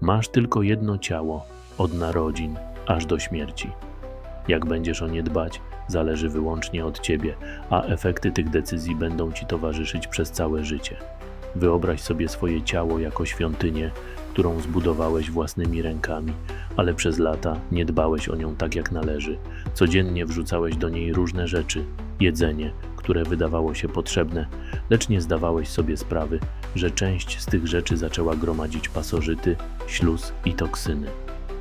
Masz tylko jedno ciało, od narodzin aż do śmierci. Jak będziesz o nie dbać, zależy wyłącznie od ciebie, a efekty tych decyzji będą ci towarzyszyć przez całe życie. Wyobraź sobie swoje ciało jako świątynię, którą zbudowałeś własnymi rękami, ale przez lata nie dbałeś o nią tak jak należy. Codziennie wrzucałeś do niej różne rzeczy, jedzenie, które wydawało się potrzebne, lecz nie zdawałeś sobie sprawy, że część z tych rzeczy zaczęła gromadzić pasożyty, śluz i toksyny.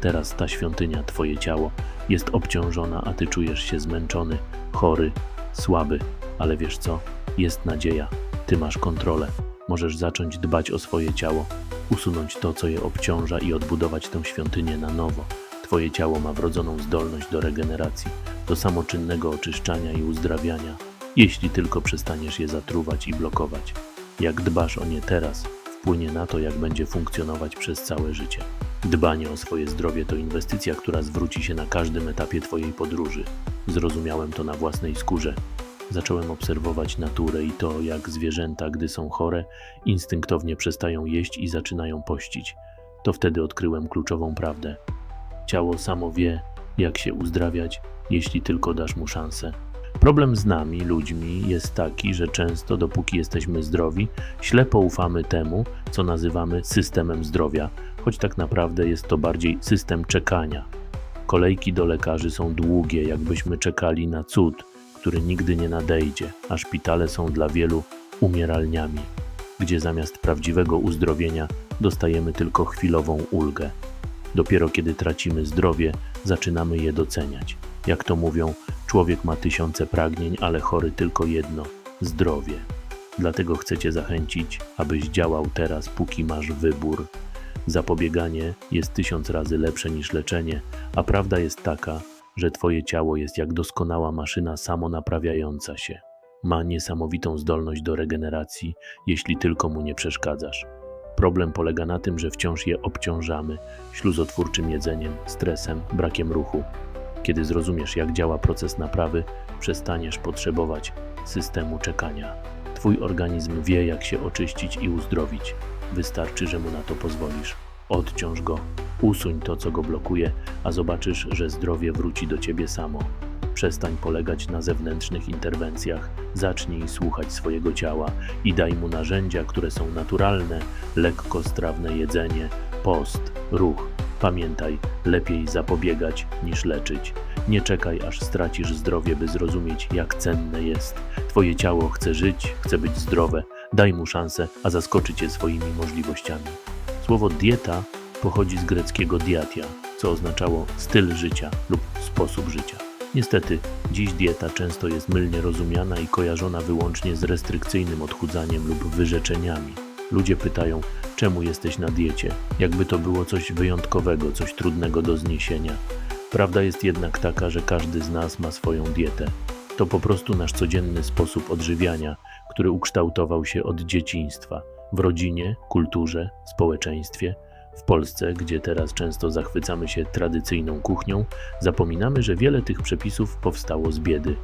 Teraz ta świątynia, twoje ciało, jest obciążona, a ty czujesz się zmęczony, chory, słaby, ale wiesz co? Jest nadzieja. Ty masz kontrolę. Możesz zacząć dbać o swoje ciało, usunąć to, co je obciąża i odbudować tę świątynię na nowo. Twoje ciało ma wrodzoną zdolność do regeneracji, do samoczynnego oczyszczania i uzdrawiania, jeśli tylko przestaniesz je zatruwać i blokować. Jak dbasz o nie teraz, wpłynie na to, jak będzie funkcjonować przez całe życie. Dbanie o swoje zdrowie to inwestycja, która zwróci się na każdym etapie Twojej podróży. Zrozumiałem to na własnej skórze. Zacząłem obserwować naturę i to, jak zwierzęta, gdy są chore, instynktownie przestają jeść i zaczynają pościć. To wtedy odkryłem kluczową prawdę. Ciało samo wie, jak się uzdrawiać, jeśli tylko dasz mu szansę. Problem z nami, ludźmi, jest taki, że często, dopóki jesteśmy zdrowi, ślepo ufamy temu, co nazywamy systemem zdrowia, choć tak naprawdę jest to bardziej system czekania. Kolejki do lekarzy są długie, jakbyśmy czekali na cud, który nigdy nie nadejdzie, a szpitale są dla wielu umieralniami, gdzie zamiast prawdziwego uzdrowienia dostajemy tylko chwilową ulgę. Dopiero kiedy tracimy zdrowie, zaczynamy je doceniać. Jak to mówią, człowiek ma tysiące pragnień, ale chory tylko jedno zdrowie. Dlatego chcę Cię zachęcić, abyś działał teraz, póki masz wybór. Zapobieganie jest tysiąc razy lepsze niż leczenie, a prawda jest taka, że Twoje ciało jest jak doskonała maszyna samonaprawiająca się. Ma niesamowitą zdolność do regeneracji, jeśli tylko mu nie przeszkadzasz. Problem polega na tym, że wciąż je obciążamy śluzotwórczym jedzeniem, stresem, brakiem ruchu. Kiedy zrozumiesz, jak działa proces naprawy, przestaniesz potrzebować systemu czekania. Twój organizm wie, jak się oczyścić i uzdrowić. Wystarczy, że mu na to pozwolisz. Odciąż go, usuń to, co go blokuje, a zobaczysz, że zdrowie wróci do ciebie samo. Przestań polegać na zewnętrznych interwencjach, zacznij słuchać swojego ciała i daj mu narzędzia, które są naturalne, lekkostrawne jedzenie, post, ruch. Pamiętaj, lepiej zapobiegać niż leczyć. Nie czekaj, aż stracisz zdrowie, by zrozumieć, jak cenne jest. Twoje ciało chce żyć, chce być zdrowe. Daj mu szansę, a zaskoczy cię swoimi możliwościami. Słowo dieta pochodzi z greckiego diatia, co oznaczało styl życia lub sposób życia. Niestety, dziś dieta często jest mylnie rozumiana i kojarzona wyłącznie z restrykcyjnym odchudzaniem lub wyrzeczeniami. Ludzie pytają, czemu jesteś na diecie, jakby to było coś wyjątkowego, coś trudnego do zniesienia. Prawda jest jednak taka, że każdy z nas ma swoją dietę. To po prostu nasz codzienny sposób odżywiania, który ukształtował się od dzieciństwa w rodzinie, kulturze, społeczeństwie. W Polsce, gdzie teraz często zachwycamy się tradycyjną kuchnią, zapominamy, że wiele tych przepisów powstało z biedy.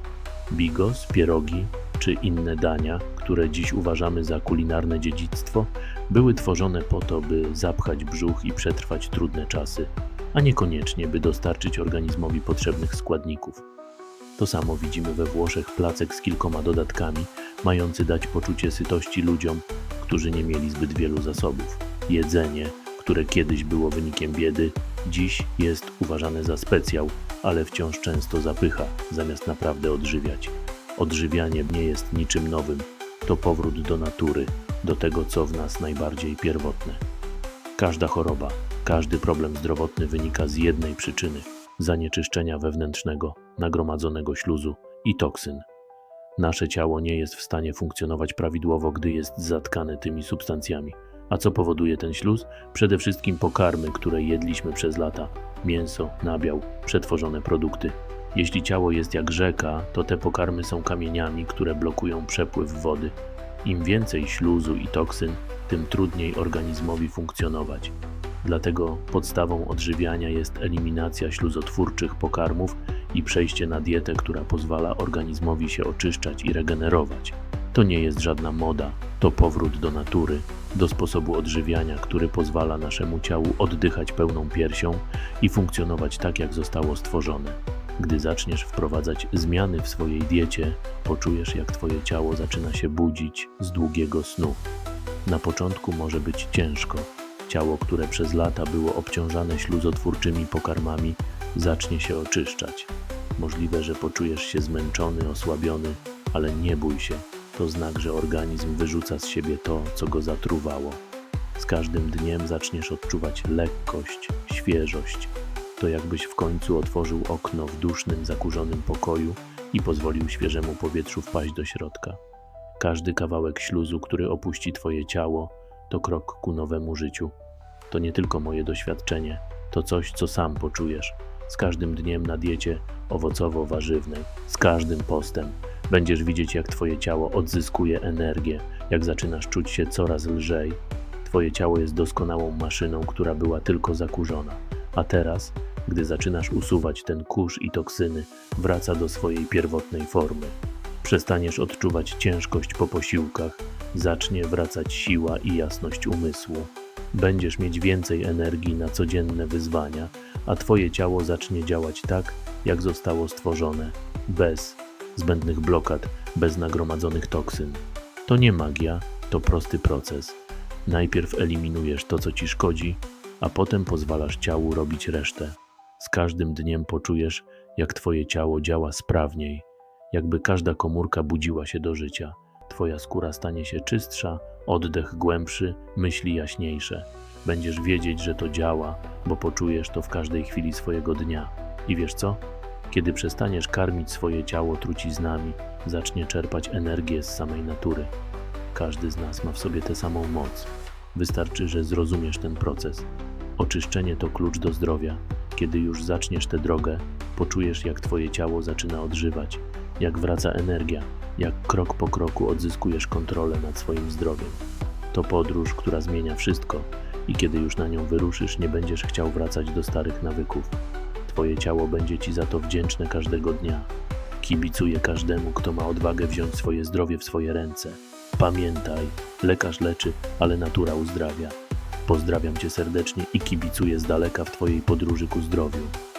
Bigos, pierogi czy inne dania, które dziś uważamy za kulinarne dziedzictwo, były tworzone po to, by zapchać brzuch i przetrwać trudne czasy, a niekoniecznie, by dostarczyć organizmowi potrzebnych składników. To samo widzimy we Włoszech placek z kilkoma dodatkami, mający dać poczucie sytości ludziom, którzy nie mieli zbyt wielu zasobów. Jedzenie, które kiedyś było wynikiem biedy, dziś jest uważane za specjał, ale wciąż często zapycha, zamiast naprawdę odżywiać. Odżywianie nie jest niczym nowym, to powrót do natury, do tego, co w nas najbardziej pierwotne. Każda choroba, każdy problem zdrowotny wynika z jednej przyczyny zanieczyszczenia wewnętrznego, nagromadzonego śluzu i toksyn. Nasze ciało nie jest w stanie funkcjonować prawidłowo, gdy jest zatkane tymi substancjami. A co powoduje ten śluz? Przede wszystkim pokarmy, które jedliśmy przez lata: mięso, nabiał, przetworzone produkty. Jeśli ciało jest jak rzeka, to te pokarmy są kamieniami, które blokują przepływ wody. Im więcej śluzu i toksyn, tym trudniej organizmowi funkcjonować. Dlatego podstawą odżywiania jest eliminacja śluzotwórczych pokarmów i przejście na dietę, która pozwala organizmowi się oczyszczać i regenerować. To nie jest żadna moda, to powrót do natury, do sposobu odżywiania, który pozwala naszemu ciału oddychać pełną piersią i funkcjonować tak, jak zostało stworzone. Gdy zaczniesz wprowadzać zmiany w swojej diecie, poczujesz, jak Twoje ciało zaczyna się budzić z długiego snu. Na początku może być ciężko. Ciało, które przez lata było obciążane śluzotwórczymi pokarmami, zacznie się oczyszczać. Możliwe, że poczujesz się zmęczony, osłabiony, ale nie bój się. To znak, że organizm wyrzuca z siebie to, co go zatruwało. Z każdym dniem zaczniesz odczuwać lekkość, świeżość. To jakbyś w końcu otworzył okno w dusznym, zakurzonym pokoju i pozwolił świeżemu powietrzu wpaść do środka. Każdy kawałek śluzu, który opuści Twoje ciało, to krok ku nowemu życiu. To nie tylko moje doświadczenie, to coś, co sam poczujesz. Z każdym dniem na diecie owocowo-warzywnej, z każdym postem, będziesz widzieć, jak Twoje ciało odzyskuje energię, jak zaczynasz czuć się coraz lżej. Twoje ciało jest doskonałą maszyną, która była tylko zakurzona, a teraz, gdy zaczynasz usuwać ten kurz i toksyny, wraca do swojej pierwotnej formy. Przestaniesz odczuwać ciężkość po posiłkach, zacznie wracać siła i jasność umysłu. Będziesz mieć więcej energii na codzienne wyzwania, a Twoje ciało zacznie działać tak, jak zostało stworzone, bez zbędnych blokad, bez nagromadzonych toksyn. To nie magia, to prosty proces. Najpierw eliminujesz to, co ci szkodzi, a potem pozwalasz ciału robić resztę. Z każdym dniem poczujesz, jak Twoje ciało działa sprawniej, jakby każda komórka budziła się do życia. Twoja skóra stanie się czystsza, oddech głębszy, myśli jaśniejsze. Będziesz wiedzieć, że to działa, bo poczujesz to w każdej chwili swojego dnia. I wiesz co? Kiedy przestaniesz karmić swoje ciało truciznami, zacznie czerpać energię z samej natury. Każdy z nas ma w sobie tę samą moc. Wystarczy, że zrozumiesz ten proces. Oczyszczenie to klucz do zdrowia. Kiedy już zaczniesz tę drogę, poczujesz, jak Twoje ciało zaczyna odżywać, jak wraca energia, jak krok po kroku odzyskujesz kontrolę nad swoim zdrowiem. To podróż, która zmienia wszystko, i kiedy już na nią wyruszysz, nie będziesz chciał wracać do starych nawyków. Twoje ciało będzie Ci za to wdzięczne każdego dnia. Kibicuję każdemu, kto ma odwagę wziąć swoje zdrowie w swoje ręce. Pamiętaj, lekarz leczy, ale natura uzdrawia. Pozdrawiam Cię serdecznie i kibicuję z daleka w Twojej podróży ku zdrowiu.